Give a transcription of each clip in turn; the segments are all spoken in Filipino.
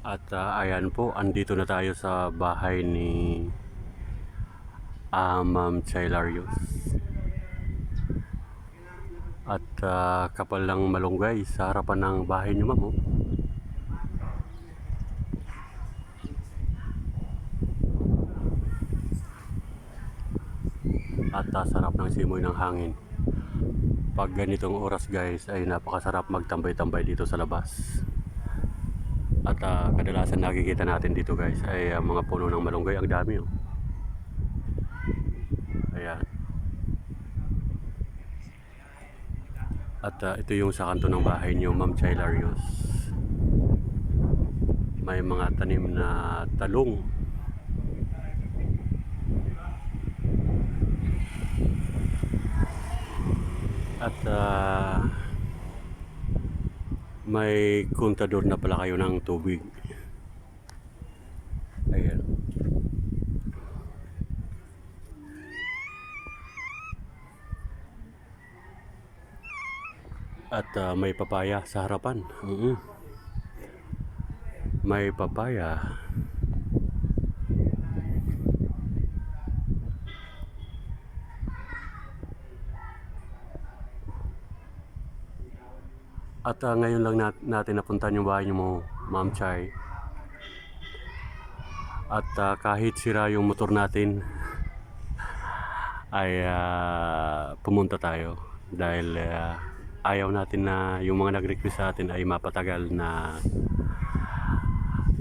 At ah, ayan po, andito na tayo sa bahay ni ah, Ma'am Chailarios. At ah, kapal lang malunggay sa harapan ng bahay niyo, ma'am. Oh. At ah, sarap ng simoy ng hangin. Pag ganitong oras guys ay napakasarap magtambay-tambay dito sa labas. At ah, kadalasan nakikita natin dito guys ay ah, mga puno ng malunggay. Ang dami oh. Ayan. At ah, ito yung sa kanto ng bahay niyo, Ma'am Chailarios. May mga tanim na talong. At ah, may kontador na pala kayo ng tubig. Ayan. At ah, may papaya sa harapan. Mhm. May papaya. At ah, ngayon lang nat- natin napuntahan yung bahay niyo mo, Ma'am Chai. At ah, kahit sira yung motor natin, ay ah, pumunta tayo dahil ah, ayaw natin na yung mga nag-request sa atin ay mapatagal na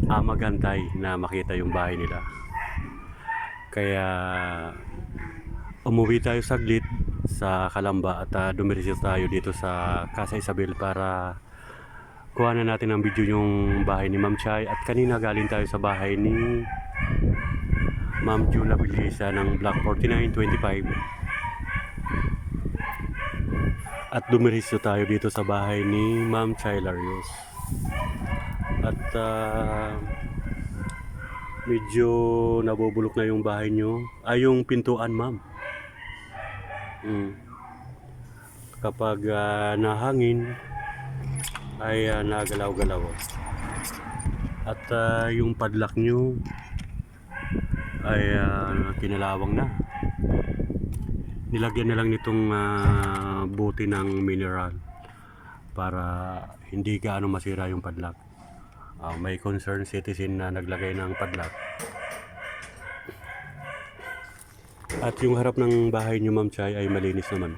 ah, magantay na makita yung bahay nila. Kaya umuwi tayo saglit sa Kalamba at uh, dumiretso tayo dito sa Casa Isabel para kuha na natin ang video yung bahay ni Ma'am Chai at kanina galing tayo sa bahay ni Ma'am Jula Bilisa ng Block 4925 at dumiretso tayo dito sa bahay ni Ma'am Chai Larios. At ah, medyo nabubulok na yung bahay nyo ay yung pintuan ma'am Mm. Kapag ah, nahangin ay ah, nagalaw-galaw. At ah, yung padlock nyo ay ah, kinalawang na. Nilagyan na lang nitong ah, buti ng mineral para hindi gaano masira yung padlock. Ah, may concerned citizen na naglagay ng padlock. At yung harap ng bahay niyo, Ma'am Chay, ay malinis naman.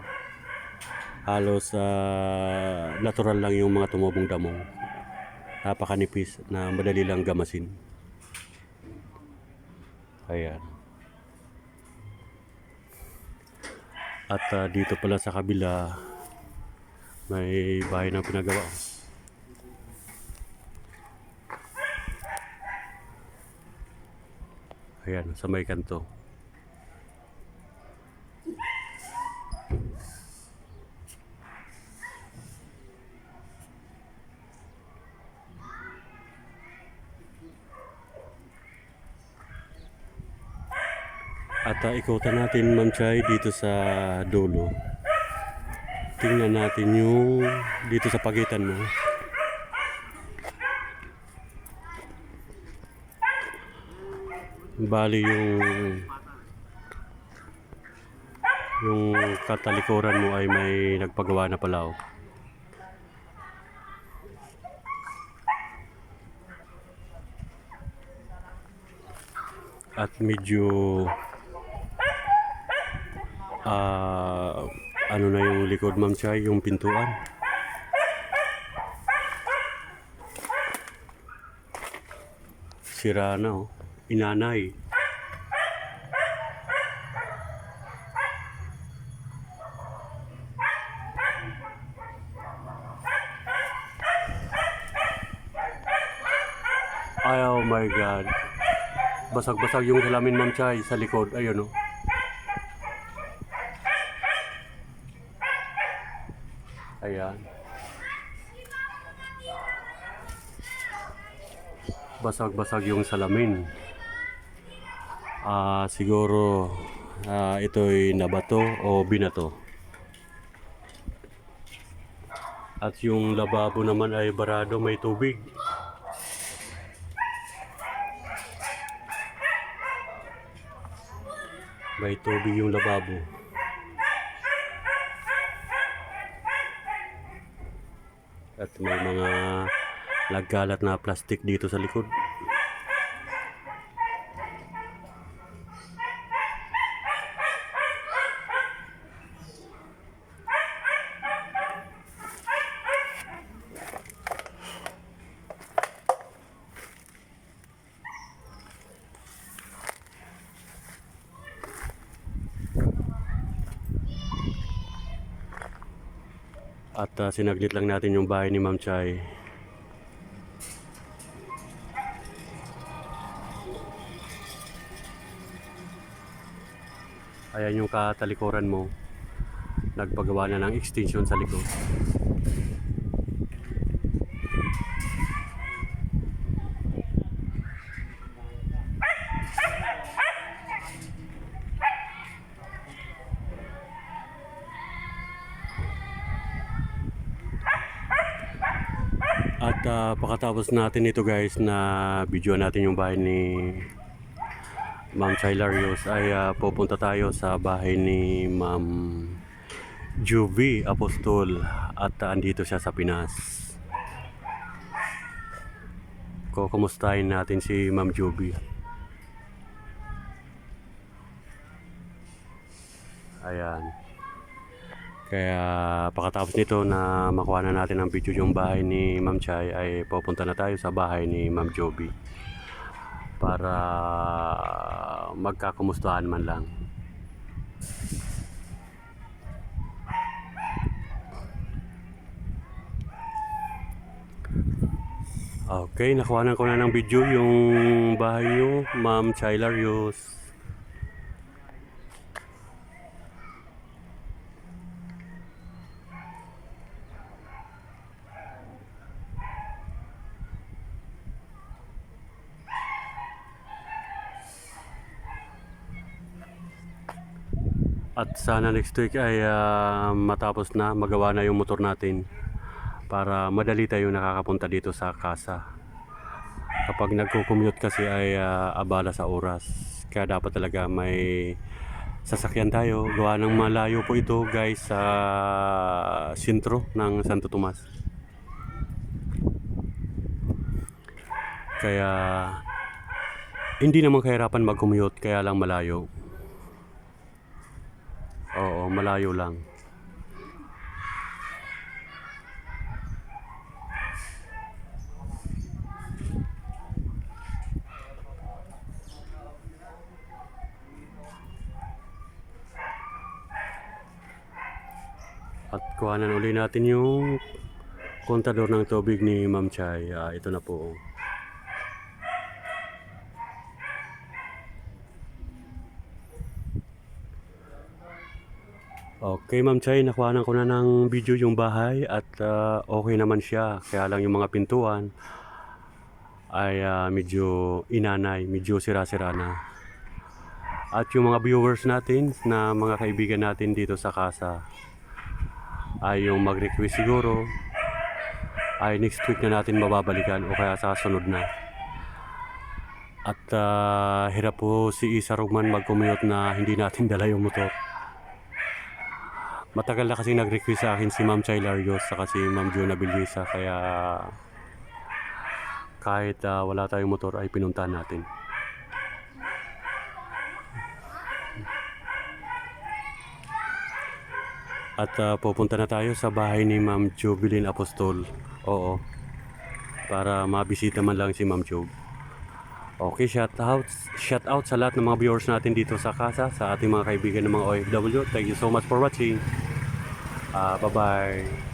Halos ah, natural lang yung mga tumubong damo. Napakanipis na madali lang gamasin. Ayan. At ah, dito pala sa kabila, may bahay na pinagawa. Ayan, sa may kanto. At uh, ikutan natin, Ma'am Chay, dito sa dulo. Tingnan natin yung dito sa pagitan mo. Bali yung yung katalikuran mo ay may nagpagawa na pala oh. At medyo ah ano na yung likod ma'am Chay, yung pintuan. Sira na oh. Inanay. Ay, oh my God. Basag-basag yung salamin ma'am Chay sa likod. Ayun oh. Ayan. Basag-basag yung salamin. Uh, siguro uh, ito'y nabato o binato. At yung lababo naman ay barado may tubig. May tubig yung lababo. At may mga nagkalat na plastic dito sa likod. At ah, sinaglit lang natin yung bahay ni Ma'am Chay. Ayan yung katalikuran mo. Nagpagawa na ng extension sa likod. Ah, pakatapos natin ito guys na video natin yung bahay ni Ma'am Chilarios ay ah, pupunta tayo sa bahay ni Ma'am Juvie Apostol at ah, andito siya sa Pinas. Kukumustahin natin si Ma'am Juvie. Ayan. Kaya pakatapos nito na makuha na natin ang video yung bahay ni Ma'am Chay ay pupunta na tayo sa bahay ni Ma'am Joby para magkakumustahan man lang. Okay, nakuha ko na ng video yung bahay nyo, Ma'am Chay Larios. At sana next week ay ah, matapos na, magawa na yung motor natin para madali tayo nakakapunta dito sa casa. Kapag nagko-commute kasi ay ah, abala sa oras. Kaya dapat talaga may sasakyan tayo. Gawa ng malayo po ito guys sa sentro ng Santo Tomas. Kaya hindi naman kahirapan mag-commute kaya lang malayo. Malayo lang. At kuhanan uli natin yung kontador ng tubig ni Ma'am Chay. Ah, ito na po. Okay, Ma'am Chay, nakuhanan ko na ng video yung bahay at ah, okay naman siya. Kaya lang yung mga pintuan ay ah, medyo inanay, medyo sira-sira na. At yung mga viewers natin na mga kaibigan natin dito sa casa ay yung mag-request siguro ay next week na natin mababalikan o kaya sa sunod na. At ah, hirap po si Isa Rugman mag-commute na hindi natin dala yung motor. Matagal na kasi nag-request sa akin si Ma'am Chay Larios saka si Ma'am Jonah Bilisa kaya kahit ah, wala tayong motor ay pinuntahan natin. At ah, pupunta na tayo sa bahay ni Ma'am Jubilin Apostol. Oo. Para mabisita man lang si Ma'am Job. Okay, shout out, shout out sa lahat ng mga viewers natin dito sa casa, sa ating mga kaibigan ng mga OFW. Thank you so much for watching. 啊拜拜。